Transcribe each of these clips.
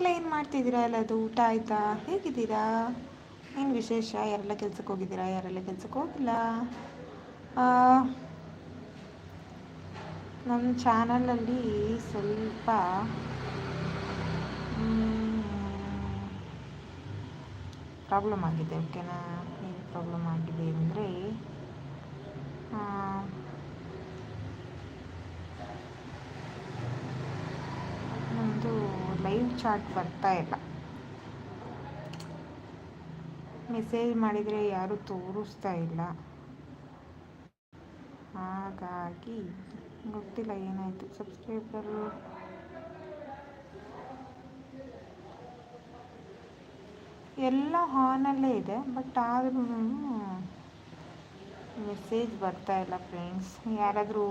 ಎಲ್ಲ ಏನು ಮಾಡ್ತಿದ್ದೀರಾ? ಎಲ್ಲದು ಊಟ ಆಯಿತಾ? ಹೇಗಿದ್ದೀರಾ? ಏನು ವಿಶೇಷ? ಯಾರೆಲ್ಲ ಕೆಲ್ಸಕ್ಕೆ ಹೋಗಿದ್ದೀರಾ? ಯಾರೆಲ್ಲ ಕೆಲ್ಸಕ್ಕೆ ಹೋಗಿಲ್ಲ? ನಮ್ಮ ಚಾನಲಲ್ಲಿ ಸ್ವಲ್ಪ ಪ್ರಾಬ್ಲಮ್ ಆಗಿದೆ, ಓಕೆನಾ? ಏನು ಪ್ರಾಬ್ಲಮ್ ಆಗಿದೆ ಅಂದರೆ ನಮ್ಮದು ಲೈವ್ ಚಾಟ್ ಬರ್ತಾ ಇಲ್ಲ. ಮೆಸೇಜ್ ಮಾಡಿದರೆ ಯಾರೂ ತೋರಿಸ್ತಾ ಇಲ್ಲ. ಹಾಗಾಗಿ ಗೊತ್ತಿಲ್ಲ, ಏನಾಯಿತು? ಸಬ್ಸ್ಕ್ರೈಬರು ಎಲ್ಲ ಹಾನಲ್ಲೇ ಇದೆ, ಬಟ್ ಆದ್ರೂ ಮೆಸೇಜ್ ಬರ್ತಾ ಇಲ್ಲ ಫ್ರೆಂಡ್ಸ್. ಯಾರಾದರೂ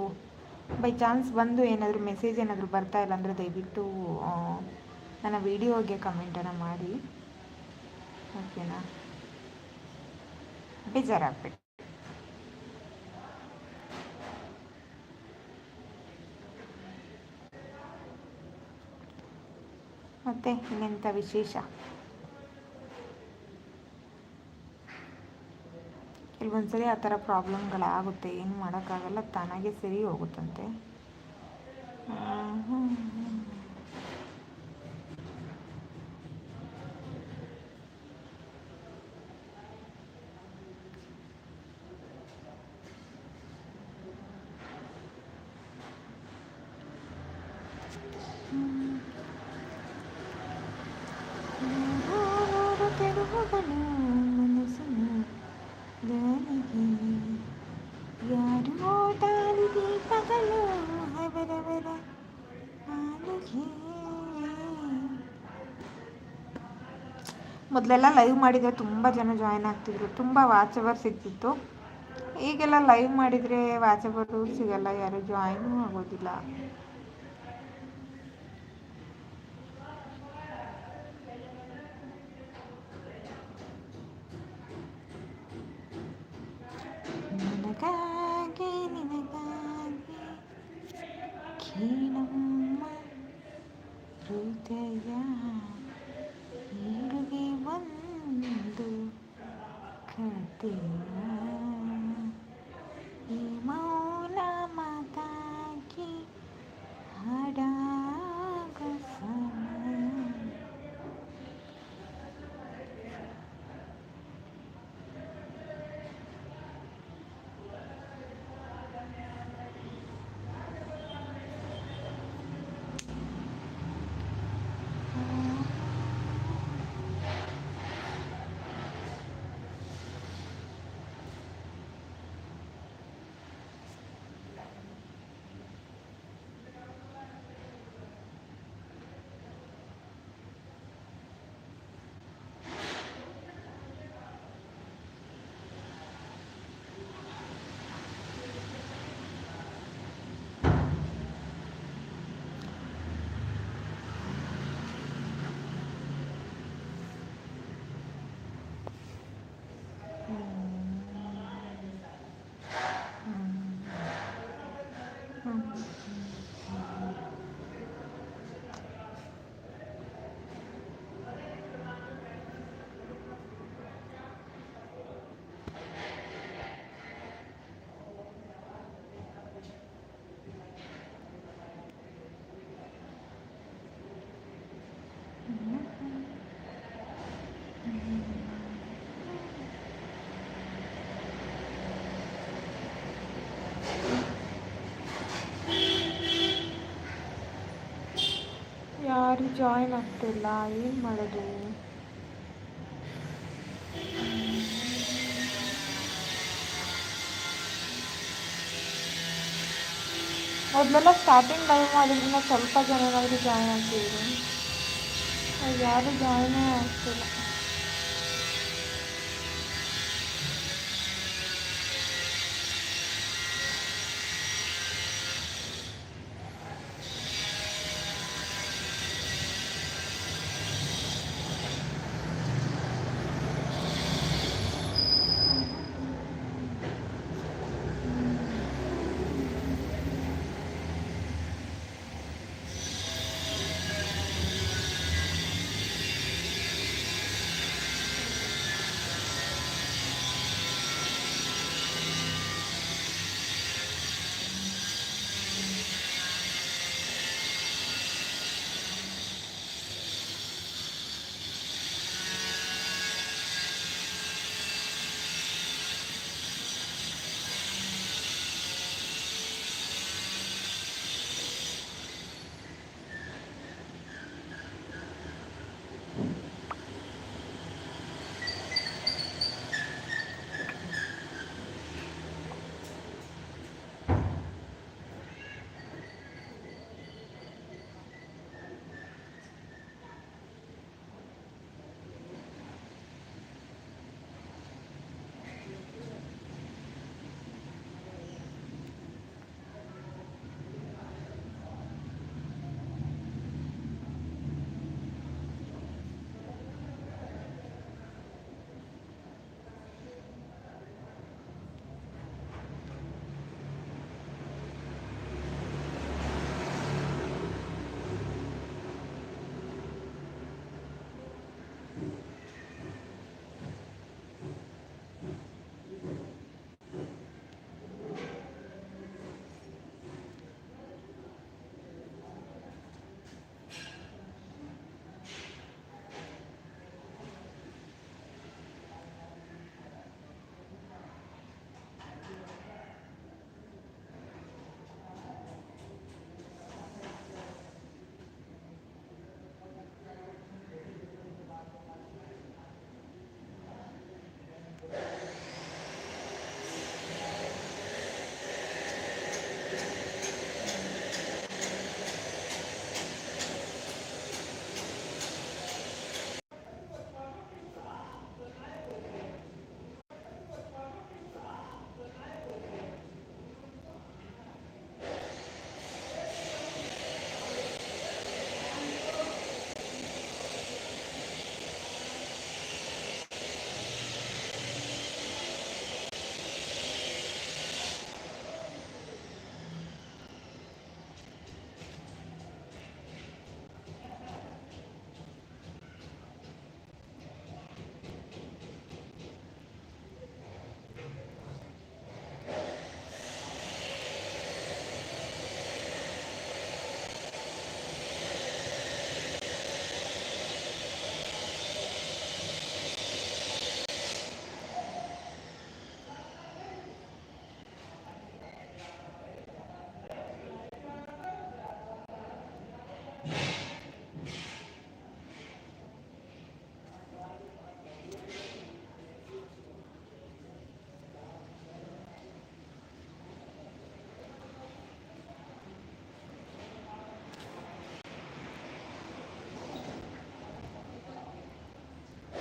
ಬೈ ಚಾನ್ಸ್ ಬಂದು ಏನಾದರೂ ಮೆಸೇಜ್ ಏನಾದರೂ ಬರ್ತಾ ಇಲ್ಲ ಅಂದರೆ ದಯವಿಟ್ಟು ನನ್ನ ವೀಡಿಯೋಗೆ ಕಮೆಂಟನ್ನು ಮಾಡಿ. ಓಕೆನಾ ಬೇಜಾರಾಗಬೇಕು ಮತ್ತೆ ಇನ್ನೆಂಥ ವಿಶೇಷ? ಕೆಲವೊಂದ್ಸರಿ ಆ ಥರ ಪ್ರಾಬ್ಲಮ್ಗಳಾಗುತ್ತೆ ಏನು ಮಾಡೋಕ್ಕಾಗಲ್ಲ ತಾನಾಗೆ ಸರಿ ಹೋಗುತ್ತಂತೆ. ಮೊದಲೆಲ್ಲ ಲೈವ್ ಮಾಡಿದರೆ ತುಂಬ ಜನ ಜಾಯ್ನ್ ಆಗ್ತಿದ್ರು. ತುಂಬ ವಾಚವರ್ ಸಿಗ್ತಿತ್ತು. ಈಗೆಲ್ಲ ಲೈವ್ ಮಾಡಿದರೆ ವಾಚವರು ಸಿಗಲ್ಲ, ಯಾರು ಜಾಯ್ನೂ ಆಗೋದಿಲ್ಲ. ಹೃದಯ 对 ಯಾರು ಜಾಯಿನ್ ಆಗ್ತಿಲ್ಲ, ಏನು ಮಾಡೋದು? ಮೊದಲೆಲ್ಲ ಸ್ಟಾರ್ಟಿಂಗ್ ಲೈವ್ ಮಾಡಿದ್ರೆ ಸ್ವಲ್ಪ ಜನರಾದರೂ ಜಾಯ್ನ್ ಆಗ್ತಿದ್ರು. ಯಾರು ಜಾಯ್ನೇ ಆಗ್ತಿಲ್ಲ.